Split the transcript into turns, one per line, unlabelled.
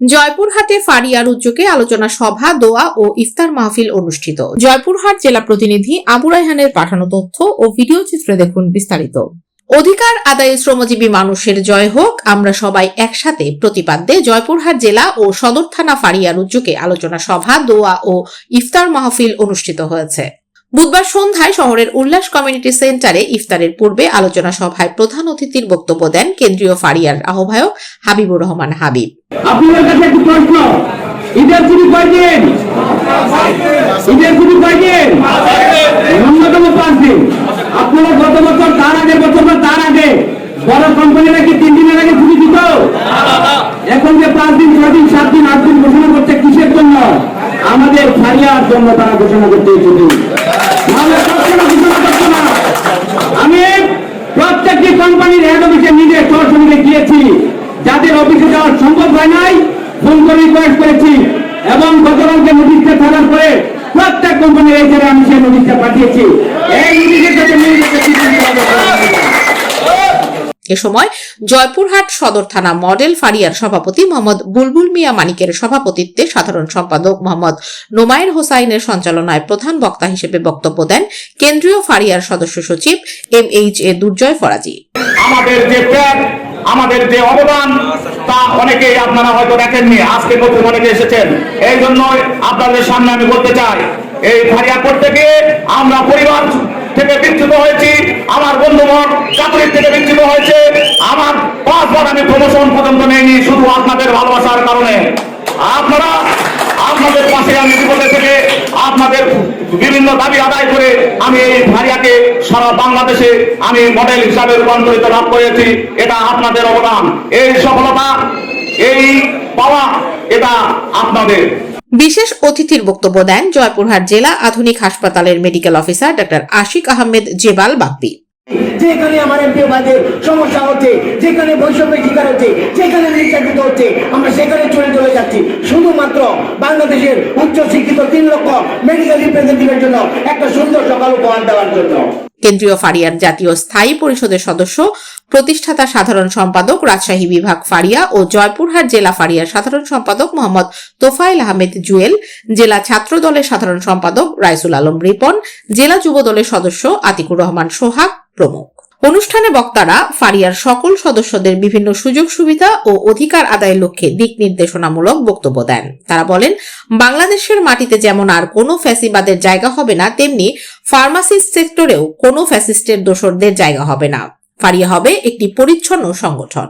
জয়পুরহাটে ফারিয়ার উদ্যোগে আলোচনা সভা, দোয়া ও ইফতার মাহফিল অনুষ্ঠিত। জয়পুরহাট জেলা প্রতিনিধি আবু রায়হানের পাঠানো তথ্য ও ভিডিও চিত্রে দেখুন বিস্তারিত। অধিকার আদায়ে শ্রমজীবী মানুষের জয় হোক, আমরা সবাই একসাথে প্রতিপাদ্যে জয়পুরহাট জেলা ও সদর থানা ফারিয়ার উদ্যোগে আলোচনা সভা, দোয়া ও ইফতার মাহফিল অনুষ্ঠিত হয়েছে। বুধবার সন্ধ্যায় শহরের উল্লাস কমিউনিটি সেন্টারে ইফতারের পূর্বে আলোচনা সভায় প্রধান অতিথির বক্তব্য দেন কেন্দ্রীয় ফারিয়ার আহ্বায়ক হাবিবুর রহমান হাবিব।
পাঁচ দিন। আপনারা তার আগে তার আগে বড় দিত? এখন যে পাঁচ দিন, ছয় দিন জন্য? আমাদের ফারিয়ার জন্য তারা ঘোষণা করতে ছুটি নাহলে সবসময় ঘোষণা করতো না আমি প্রত্যেকটি কোম্পানির হেড অফিসে নিজে গিয়েছি। যাদের অফিসে যাওয়ার সম্ভব হয় নাই ফোন করে রিকোয়েস্ট করেছি। এবং গতকালকে নোটিশটা ছাড়ার পরে প্রত্যেক কোম্পানির এই জায়গায় আমি সেই নোটিশটা পাঠিয়েছি। এই নোটিশের কাছে?
এ সময় জয়পুরহাট সদর থানা মডেল ফারিয়ার সভাপতি মোহাম্মদ বুলবুল মিয়া মানিকের সভাপতিত্বে সাধারণ সম্পাদক মোহাম্মদ নোমায়ের হোসাইনের সঞ্চালনায় প্রধান বক্তা হিসেবে বক্তব্য দেন কেন্দ্রীয় ফারিয়ার সদস্য সচিব M H A Durjoy Faraji.
আমাদের যে আমাদের যে অবদান, তা অনেকেই আপনারা হয়তো দেখেননি, আজকে নতুন অনেকে এসেছেন। এই জন্য আপনাদের সামনে আমি বলতে চাই, এই ফারিয়া করতে গিয়ে আমরা পরিবার থেকে বিচ্ছুত হয়েছি, আমার বন্ধুবর চাকরির থেকে বিচ্ছুত হয়েছে, আমার পাঁচবার আমি প্রমোশন পর্যন্ত নেইনি, শুধু আপনাদের ভালোবাসার কারণে। আপনারা, আপনাদের পাশে আমি বিপদে থেকে আপনাদের বিভিন্ন দাবি আদায় করে আমি এই ভারিয়াকে সারা বাংলাদেশে আমি মডেল হিসাবে রূপান্তরিত লাভ করেছি। এটা আপনাদের অবদান। এই সফলতা এই পাওয়া এটা আপনাদের।
বিশেষ অতিথির বক্তব্য দেন জয়পুরহাট জেলা আধুনিক হাসপাতালের medical officer doctor Ashik Ahmed Jebal Bappi.
যেখানে আমার এমপি বাদে সমস্যা হচ্ছে যেখানে বৈষম্যের শিকার হচ্ছে যেখানে নির্যাতিত হচ্ছে আমরা সেখানে চলে চলে যাচ্ছি। শুধুমাত্র বাংলাদেশের উচ্চ শিক্ষিত তিন লক্ষ মেডিকেল রিপ্রেজেন্টেটিভের জন্য একটা সুন্দর সকাল উপহার দেওয়ার জন্য।
কেন্দ্রীয় ফারিয়ার জাতীয় স্থায়ী পরিষদের সদস্য, প্রতিষ্ঠাতা সাধারণ সম্পাদক, রাজশাহী বিভাগ ফারিয়া ও জয়পুরহাট জেলা ফারিয়ার সাধারণ সম্পাদক মোহাম্মদ তোফাইল আহমেদ জুয়েল, জেলা ছাত্র দলের সাধারণ সম্পাদক রাইসুল আলম রিপন, জেলা যুব দলের সদস্য আতিকুর রহমান সোহাগ প্রমুখ। অনুষ্ঠানে বক্তারা ফারিয়ার সকল সদস্যদের বিভিন্ন সুযোগ সুবিধা ও অধিকার আদায়ের লক্ষ্যে দিক নির্দেশনামূলক বক্তব্য দেন। তারা বলেন, বাংলাদেশের মাটিতে যেমন আর কোনো ফ্যাসিবাদের জায়গা হবে না, তেমনি ফার্মাসিস্ট সেক্টরেও কোনো ফ্যাসিস্টের দোষরদের জায়গা হবে না। ফারিয়া হবে একটি পরিচ্ছন্ন সংগঠন।